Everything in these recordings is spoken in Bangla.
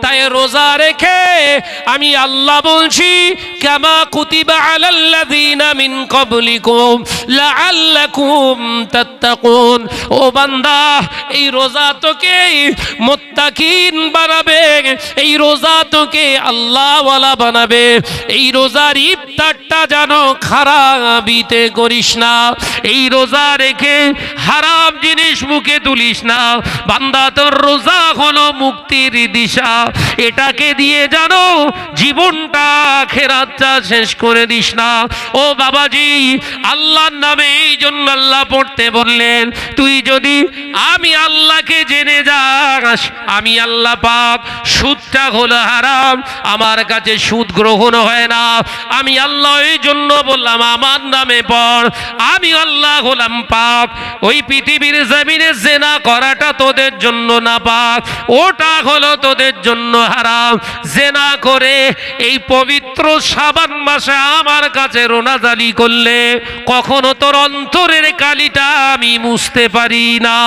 তাই রোজা রেখে আমি আল্লাহ বলছি কামা কুতিবা আলাল্লাযীনা মিন ক্বাবলিকুম লাআল্লাকুম তাত্তাকুন। ও বান্দা, এই রোজা তোকে মুত্তাকিন বানাবে, এই রোজা তোকে আল্লাহওয়ালা বানাবে। এই রোজার ইফতারটা যেন খারাপিতে করিস না, এই রোজা রেখে হারাম জিনিস মুখে তুলিস না। বান্দা, তোর রোজা হলো মুক্তির দিশা, এটাকে দিয়ে জানো জীবনটা খেরাতটা শেষ করে দিস না। ও বাবাজি, আল্লাহর নামে এই জন্য আল্লাহ পড়তে বললেন, তুই যদি আমি আল্লাহকে জেনে যাস, আমি আল্লাহ পাক সুদটা হলো হারাম, আমার কাছে সুদ গ্রহণ হয় না। আমি আল্লাহ এই জন্য বললাম, আমার নামে পড়, আমি আল্লাহ হলাম পাক ওই পৃথিবীর জমিনে জেনা করাটা তোদের জন্য না পাক ওটা হলো তোদের জন্য হারাম। জেনা করে এই পবিত্র সাবান মাসে আমার কাছে রোনাজালি করলে কখনো তোর অন্তরের কালিটা আমি মুছতে পারি না।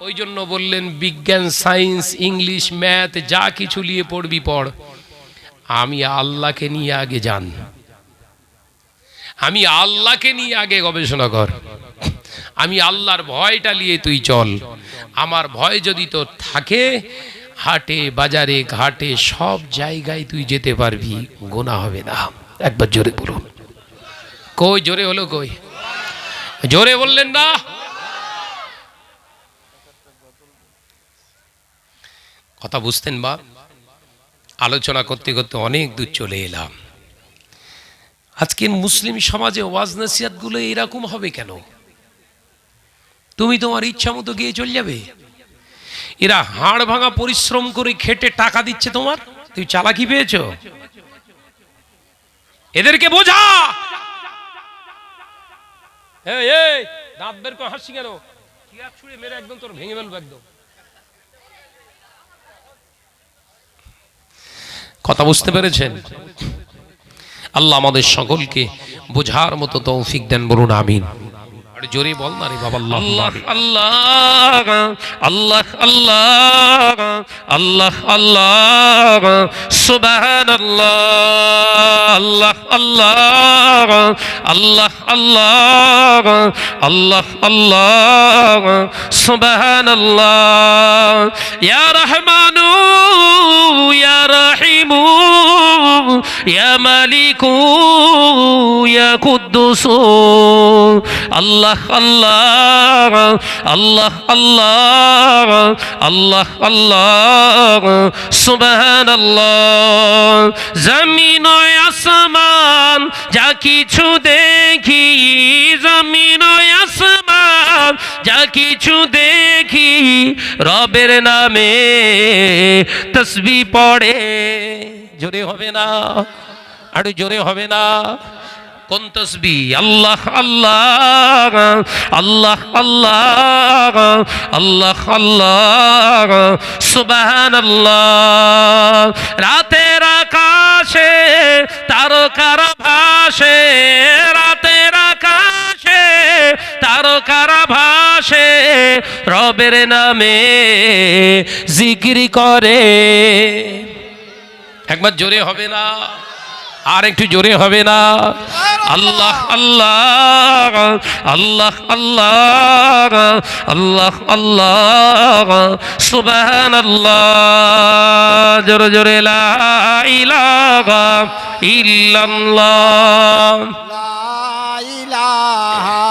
ওই জন্য বললেন, বিজ্ঞান, সায়েন্স, ইংলিশ, ম্যাথ, যা কিছু নিয়ে পড়বি পড়। আমি আল্লাহকে নিয়ে আগে জান আমি আল্লাহকে নিয়ে আগে গবেষণা কর। আমি আল্লাহর ভয়টা নিয়ে তুই চল। আমার ভয় যদি তোর থাকে হাটে, বাজারে, ঘাটে, সব জায়গায় তুই যেতে পারবি, গোনা হবে না। একবার জোরে বলুন। কই, জোরে হলো কই? জোরে বললেন না? কথা বুঝতেন বা? আলোচনা করতে করতে অনেক দূর চলে এলাম। আজকের মুসলিম সমাজে ওয়াজ নসিহাতগুলো এরকম হবে কেন? তুমি তোমার ইচ্ছা মতো গিয়ে চলে যাবে। এরা হাড় ভাঙা পরিশ্রম করে খেটে টাকা দিচ্ছে তোমার? তুমি চালাকি পেয়েছ? এদেরকে বোঝা! দাঁত বের করে হাসছি কেন? চেয়ার মেরে একদম তোর ভেঙে ফেলব একদম। কথা বুঝতে পেরেছেন? আল্লাহ আমাদের সকলকে বোঝার মতো তৌফিক দেন বলুন আমিন। আর জোরে বল না রে বাবা আল্লাহ আল্লাহ আল্লাহ আল্লাহ আল্লাহ আল্লাহ সুবহান আল্লাহ আল্লাহ আল্লাহ আল্লাহ আল্লাহ আল্লাহ সুবহান আল্লাহ ইয়া রহমানু ইয়া রাহিমু ইয়া মালিকু, ইয়া কুদ্দুসু। আল্লাহ আল্লাহ আল্লাহ আল্লাহ আল্লাহ আল্লাহ। সুবহান আল্লাহ জমিন ও আসমান, যা কিছু দেখি। জমিন ও আসমান, যা কিছু দেখি। রবের নামে তসবি পড়ে। জোরে হবে না? আরও জোরে হবে না? কোন তসবি? আল্লাহ আল্লাহ আল্লাহ আল্লাহ আল্লাহ আল্লাহ সুবহান আল্লাহ রাতের আকাশে, তারকার ভাসে রাতের আকাশে, তারকার রবের নামে জিকির করে। একবার জোরে হবে না, আর একটু জোরে হবে না। আল্লাহ আল্লাহ আল্লাহ আল্লাহ আল্লাহ আল্লাহ সুবহান আল্লাহ জোরে জোরে ইল্লাল্লাহ। লা ইলাহা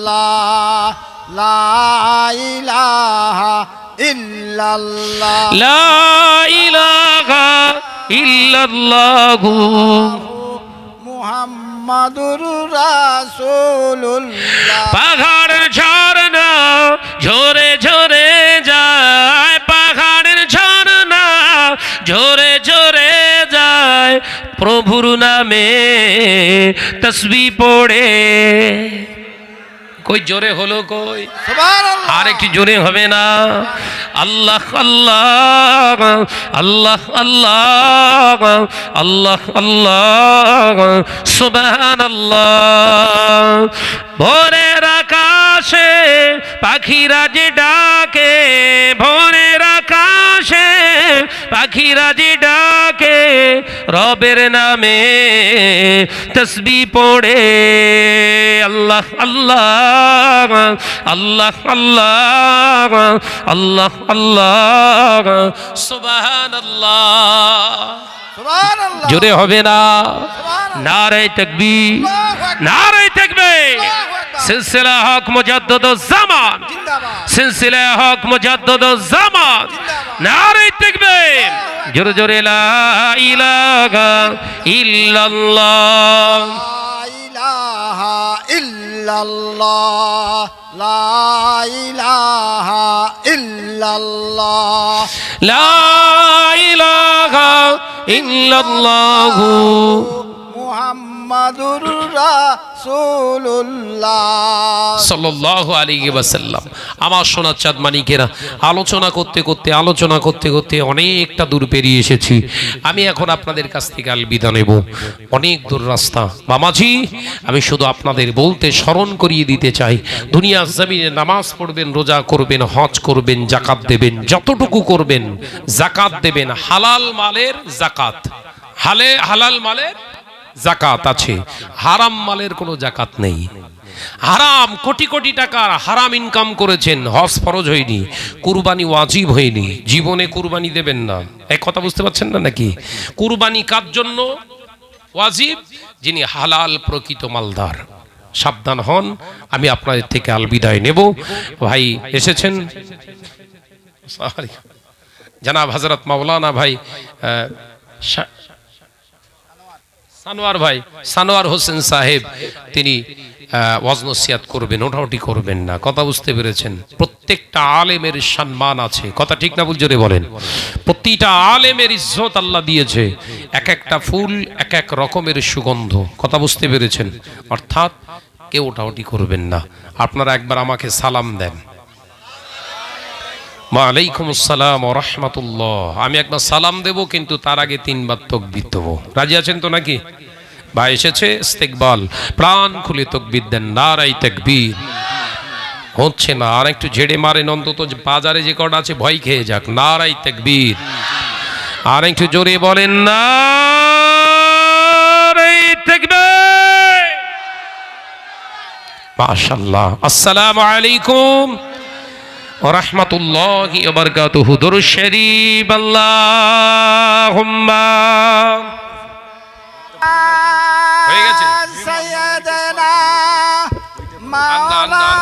ইল্লাল্লাহ লা ইলাহা ইল্লাল্লাহ। লা ইলাহা ইল্লাল্লাহ। মুহাম্মাদুর রাসূলুল্লাহ। পাহাড় ঝরনা ঝরে ঝরে যায় পাহাড়ের ঝরনা ঝরে ঝরে যায় প্রভুর নামে তসবি পড়ে। কই জোরে হলো কই? আর একটু জোরে হবে না। আল্লাহ আল্লাহ আল্লাহ আল্লাহ আল্লাহ আল্লাহ সুবহান আল্লাহ ভোরের আকাশে পাখিরা যে ডাকে ভোরের আকাশে পাখিরা যে ডাকে রবের নামে তসবি পড়ে। আল্লাহ আল্লাহ আল্লাহ আল্লাহ আল্লাহ আল্লাহ। সুবহান আল্লাহ জোরে হবে না। সুবহানাল্লাহ। নারে তকবীর নারে তকবীর। সিলসিলা হক মুজাদ্দিদ জামান। সিলসিলা হক মুজাদ্দিদ জামান। নারে তকবীর জোরে জোরে লা ইলাহা ইল্লাল্লাহ। ইলাহা ইল্লাল্লাহ। লা ইলাহা ইল্লাল্লাহ। লা ইলাহা ইল্লাল্লাহ। মুহাম্মাদুর আমার সোনার চাঁদ মানিকেরা, আলোচনা করতে করতে, আলোচনা করতে করতে অনেকটা দূর পেরিয়ে এসেছি। আমি এখন আপনাদের কাছ থেকে আলবিদা নেব। অনেক দূর রাস্তা। মামাজি, আমি শুধু আপনাদের বলতে স্মরণ করিয়ে দিতে চাই। দুনিয়া জমিনে নামাজ পড়বেন, রোজা করবেন, হজ করবেন জাকাত দেবেন, যতটুকু করবেন জাকাত দেবেন। হালাল মালের জাকাত হালে হালাল মালের জাকাত আছে। হারাম মালের কোনো জাকাত নেই। হারাম, কোটি কোটি টাকার হারাম ইনকাম করেছেন, হজ ফরজ হয়নি, কুরবানি ওয়াজিব হয়নি, জীবনে কুরবানি দেবেন না। এক কথা বুঝতে পারছেন না নাকি? কুরবানি কার জন্য? ওয়াজিব, যিনি হালাল প্রকৃত মালদার। সাবধান হন, আমি আপনাদের থেকে আলবিদায় নেব। ভাই, এসেছেন? জানাব হজরত মাওলানা ভাই সানোয়ার ভাই, সানোয়ার হোসেন সাহেব, তিনি ওয়াজনসিয়াত করবেন ওঠাউটি করবেন না। কথা বুঝতে পেরেছেন? প্রত্যেকটা আলেমের সম্মান আছে। কথা ঠিক না বুঝজোরে বলেন। প্রতিটা আলেমের ইজ্জত আল্লাহ দিয়েছে। এক একটা ফুল, এক এক রকমের সুগন্ধ। কথা বুঝতে পেরেছেন? অর্থাৎ কেউ ওঠাউটি করবেন না। আপনারা একবার আমাকে সালাম দেন। ওয়ালাইকুম আসসালাম রহমতুল্লাহ। আমি একবার সালাম দেব, কিন্তু তার আগে তিনবার তকবির দেবো। রাজি আছেন তো নাকি? বা এসেছে? ইস্তেকবাল। প্রাণ খুলে তকবির দেন নারাই তকবীর। হচ্ছে না, আর একটু ঝেড়ে মারেন অন্তত বাজারে যে কটা আছে, ভয় খেয়ে যাক। নারাই তকবীর। আর একটু জোরে বলেন তকবীর। মাশাআল্লাহ। আসসালামু আলাইকুম। ورحمة الله وبركاته در الشريف اللهم سيدنا مولانا